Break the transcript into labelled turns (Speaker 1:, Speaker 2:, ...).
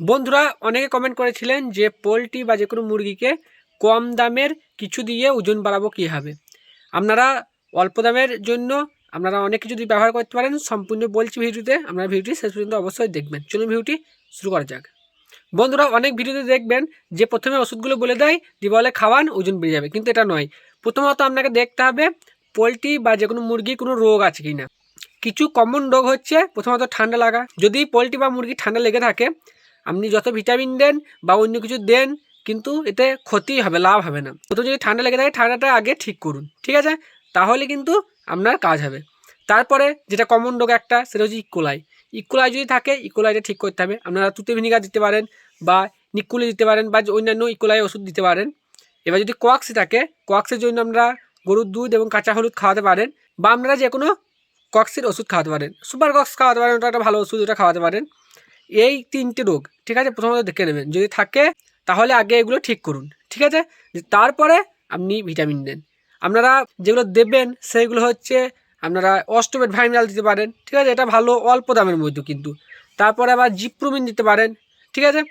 Speaker 1: বন্ধুরা, অনেকে কমেন্ট করেছিলেন যে পোলট্রি বা যে কোনো মুরগিকে কম দামের কিছু দিয়ে ওজন বাড়াবো কীভাবে। আপনারা অল্প দামের জন্য আপনারা অনেক কিছু দিয়ে ব্যবহার করতে পারেন। সম্পূর্ণ বলছি ভিডিওতে, আপনারা ভিডিওটি শেষ পর্যন্ত অবশ্যই দেখবেন। চলুন ভিডিওটি শুরু করা যাক। বন্ধুরা, অনেক ভিডিওতে দেখবেন যে প্রথমে ওষুধগুলো বলে দেয়, দিয়ে বলে খাওয়ান, ওজন বেড়ে যাবে। কিন্তু এটা নয়। প্রথমত আপনাকে দেখতে হবে পোলট্রি বা যে কোনো মুরগির কোনো রোগ আছে কি না কিছু কমন রোগ হচ্ছে প্রথমত ঠান্ডা লাগা। যদি পোলট্রি বা মুরগি ঠান্ডা লেগে থাকে আপনি যত ভিটামিন দেন বা অন্য কিছু দেন, কিন্তু এতে ক্ষতি হবে, লাভ হবে না। প্রথম যদি ঠান্ডা লেগে থাকে, ঠান্ডাটা আগে ঠিক করুন, ঠিক আছে? তাহলে কিন্তু আপনার কাজ হবে। তারপরে যেটা কমন রোগ একটা, সেটা হচ্ছে ইকোলাই। ইকোলাই যদি থাকে, ইকোলাইটা ঠিক করতে হবে। আপনারা তুতে ভিনিগার দিতে পারেন বা নিকুলি দিতে পারেন বা অন্যান্য ইকোলাই ওষুধ দিতে পারেন। এবার যদি কোয়াক্সি থাকে, কোয়াক্সের জন্য আমরা গরুর দুধ এবং কাঁচা হলুদ খাওয়াতে পারেন বা আপনারা যে কোনো কক্সের ওষুধ খাওয়াতে পারেন। সুপার কক্স খাওয়াতে পারেন, ওটা একটা ভালো ওষুধ, ওটা খাওয়াতে পারেন। এই তিনটে রোগ, ঠিক আছে? প্রথমত দেখে নেবেন। যদি থাকে, তাহলে আগে এগুলো ঠিক করুন, ঠিক আছে? তারপরে আপনি ভিটামিন দেন আপনারা যেগুলো দেবেন সেইগুলো হচ্ছে আপনারা অস্টোমেট ভাইমিনাল দিতে পারেন, ঠিক আছে? এটা ভালো অল্প দামের মধ্যে কিন্তু। তারপরে আবার জিপ্রুমিন দিতে পারেন, ঠিক আছে?